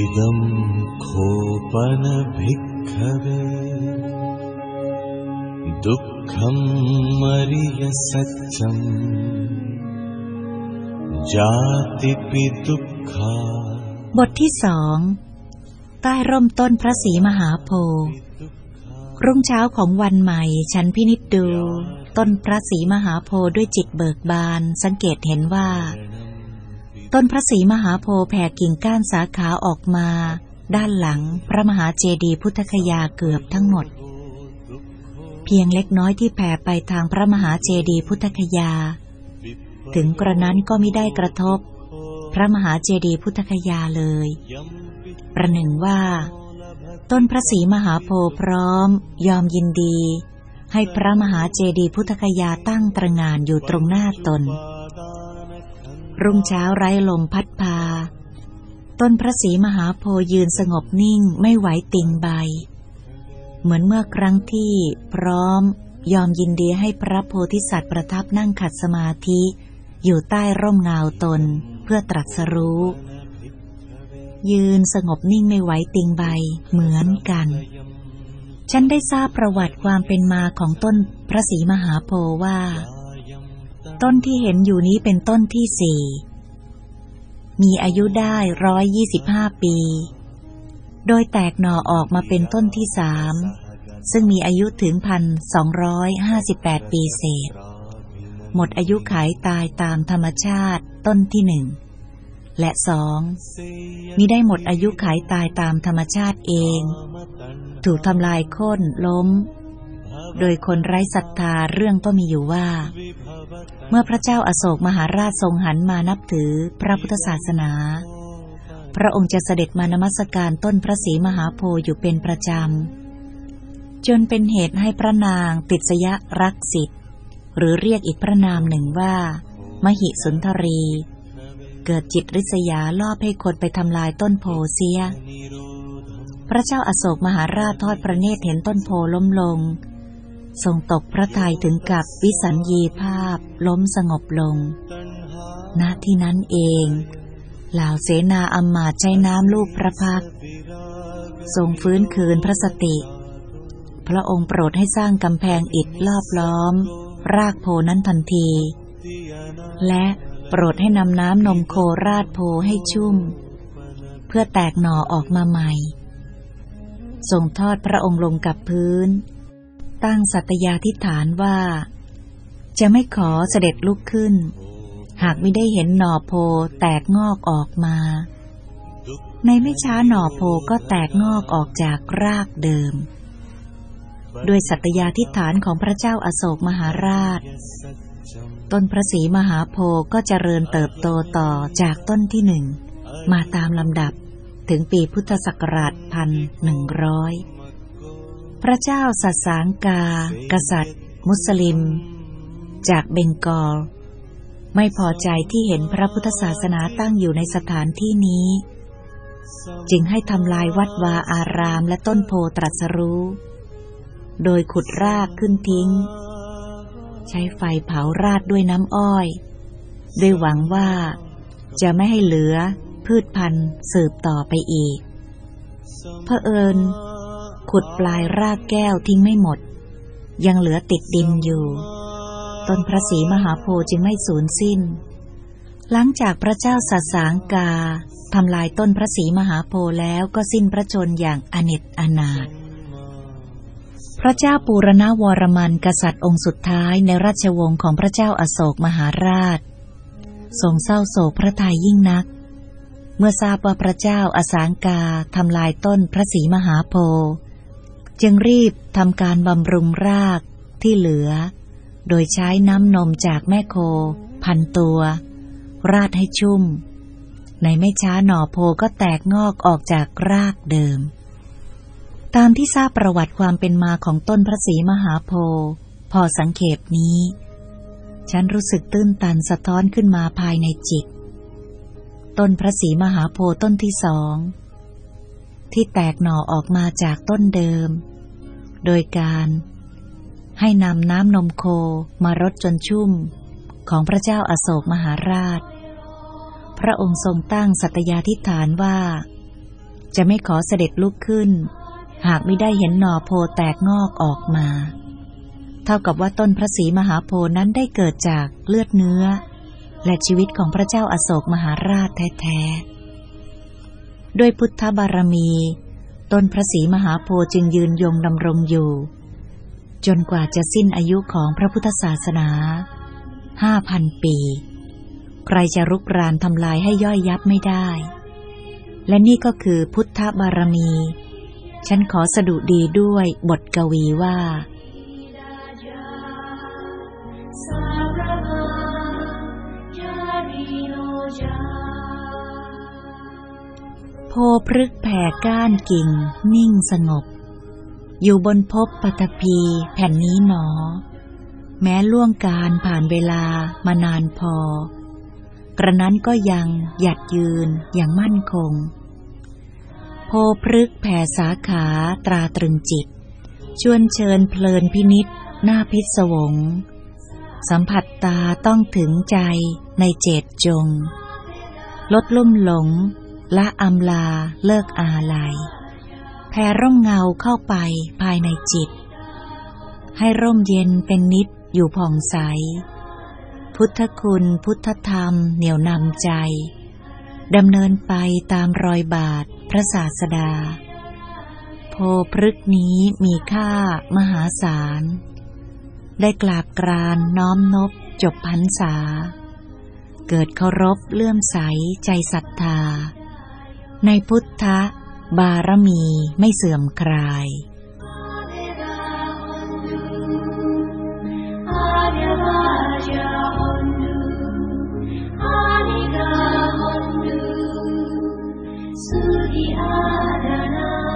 इदं खोपनभिक्खवे दुःखं मरिय सत्यम् जातिपि दुःखा บทที่สอง ใต้ร่มต้นพระศรีมหาโพธิ์รุ่งเช้าของวันใหม่ ฉันพินิจดู ต้นพระศรีมหาโพธิ์ด้วยจิตเบิกบาน สังเกตเห็นว่า ต้นพระศรีมหาโพธิ์แผ่กิ่งก้านสาขาออกมา ด้านหลังพระมหาเจดีย์พุทธคยาเกือบทั้งหมด เพียงเล็กน้อยที่แผ่ไปทางพระมหาเจดีย์พุทธคยา ถึงกระนั้นก็ไม่ได้กระทบ พระมหาเจดีย์พุทธคยาเลย ประหนึ่งว่า ต้นพระศรีมหาโพธิ์พร้อม ยอมยินดี ให้พระมหาเจดีย์พุทธคยาตั้งตระงานอยู่ตรงหน้าตน รุ่งเช้าไร้ลมพัดพา ต้นพระศรีมหาโพยืนสงบนิ่งไม่ไหวติงใบ เหมือนเมื่อครั้งที่พร้อมยอมยินดีให้พระโพธิสัตว์ประทับนั่งขัดสมาธิ อยู่ใต้ร่มเงาตนเพื่อตรัสรู้ ยืนสงบนิ่งไม่ไหวติงใบเหมือนกัน ฉันได้ทราบประวัติความเป็นมาของต้นพระศรีมหาโพว่า ต้นที่เห็นอยู่นี้เป็นต้นที่สี่ มีอายุได้ร้อยยี่สิบห้าปี โดยแตกหน่อออกมาเป็นต้นที่สาม ซึ่งมีอายุถึงพันสองร้อยห้าสิบแปดปีเศษ หมดอายุขายตายตามธรรมชาติต้นที่หนึ่ง และสองมิได้หมดอายุขายตายตามธรรมชาติเอง ถูกทำลายโค่นล้ม โดยคนไร้ศรัทธาเรื่องก็มีอยู่ว่า เมื่อพระเจ้าอาโศกมหาราชทรงหันมานับถือพระพุทธศาสนา พระองค์จะเสด็จมานมัสการต้นพระศรีมหาโพธิ์อยู่เป็นประจำ จนเป็นเหตุให้พระนางติดสยะรักสิทธิ์หรือเรียกอีกพระนามหนึ่งว่า มหิสุนทรี เกิดจิตริษยาล่อให้คนไปทำลายต้นโพเสีย พระเจ้าอาโศกมหาราชทอดพระเนตรเห็นต้นโพล้มลง ทรงตกพระทัยถึงกับวิสัญญีภาพล้มสงบลง ณที่นั้นเอง เหล่าเสนาอำมาตใช้น้ำลูกพระพัก ทรงฟื้นคืนพระสติ พระองค์โปรดให้สร้างกำแพงอิฐรอบล้อม รากโพนั้นทันที และโปรดให้นำน้ำนมโคราดโพให้ชุ่ม เพื่อแตกหน่อออกมาใหม่ทรงทอดพระองค์ลงกับพื้น ตั้งสัตยาธิฐานว่า จะไม่ขอเสด็จลุกขึ้น หากไม่ได้เห็นหน่อโพแตกงอกออกมา ในไม่ช้าหน่อโพก็แตกงอกออกจากรากเดิมด้วยสัตยาธิฐานของพระเจ้าอาโศกมหาราช ต้นพระศรีมหาโพธิ์ก็เจริญเติบโตต่อจากต้นที่หนึ่ง มาตามลำดับถึงปีพุทธศักราชพันหนึ่งร้อย พระเจ้าสัสางกา กษัตริย์ มุสลิม จากเบงกอล ไม่พอใจที่เห็นพระพุทธศาสนาตั้งอยู่ในสถานที่นี้ จึงให้ทำลายวัดวาอารามและต้นโพตรัสรู้ โดยขุดรากขึ้นทิ้ง ใช้ไฟเผาราดด้วยน้ำอ้อย ด้วยหวังว่าจะไม่ให้เหลือพืชพันธุ์สืบต่อไปอีกเผอิญ ขุดปลายรากแก้วทิ้งไม่หมด ยังเหลือติดดินอยู่ ต้นพระศรีมหาโพธิ์จึงไม่สูญสิ้น หลังจากพระเจ้าสัสางกาทำลายต้นพระศรีมหาโพธิ์แล้วก็สิ้นพระชนอย่างอเนจอนาถพระเจ้าปูรณวรมันกษัตริย์องค์สุดท้ายในราชวงศ์ของพระเจ้าอาโศกมหาราช ทรงเศร้าโศกพระทัยยิ่งนัก เมื่อทราบว่าพระเจ้าอาสางกาทำลายต้นพระศรีมหาโพธิ์ จึงรีบทำการบำรุงรากที่เหลือ โดยใช้น้ำนมจากแม่โค พันตัว ราดให้ชุ่ม ในไม่ช้าหน่อโพก็แตกงอกออกจากรากเดิม ตามที่ทราบประวัติความเป็นมาของต้นพระศรีมหาโพพอสังเขปนี้ ฉันรู้สึกตื้นตันสะท้อนขึ้นมาภายในจิต ต้นพระศรีมหาโพต้นที่สอง ที่แตกหน่อออกมาจากต้นเดิม โดยการให้นำน้ำนมโคมารดจนชุ่มของพระเจ้าอาโศกมหาราช พระองค์ทรงตั้งสัตยาธิฐานว่า จะไม่ขอเสด็จลุกขึ้น หากไม่ได้เห็นหน่อโพแตกงอกออกมา เท่ากับว่าต้นพระศรีมหาโพนั้นได้เกิดจากเลือดเนื้อ และชีวิตของพระเจ้าอาโศกมหาราชแท้ๆ ด้วยพุทธบารมี ต้นพระศรีมหาโพธิ์จึงยืนยงดำรงอยู่ จนกว่าจะสิ้นอายุของพระพุทธศาสนาห้าพันปี ใครจะรุกรานทำลายให้ย่อยยับไม่ได้ และนี่ก็คือพุทธบารมี ฉันขอสดุดีด้วยบทกวีว่าโพ พฤกแผ่ก้านกิ่ง นิ่งสงบ อยู่บนภพปฐพีแผ่นนี้หนอ แม้ล่วงการผ่านเวลามานานพอ กระนั้นก็ยังหยัดยืนอย่างมั่นคง โพพฤกแผ่สาขาตราตรึงจิต ชวนเชิญเพลินพินิษหน้าพิศวง สัมผัสตาต้องถึงใจในเจตจง ลดลุ่มหลง ละอำลาเลิกอาลัยแผ่ร่มเงาเข้าไปภายในจิต ให้ร่มเย็นเป็นนิดอยู่ผ่องใส พุทธคุณพุทธธรรมเหนี่ยวนำใจดำเนินไปตามรอยบาทพระศาสดา โพพฤกนี้มีค่ามหาศาล ได้กราบกรานน้อมนบจบพันษา เกิดเคารพเลื่อมใสใจศรัทธา ในพุทธบารมีไม่เสื่อมคลาย Sugi Adana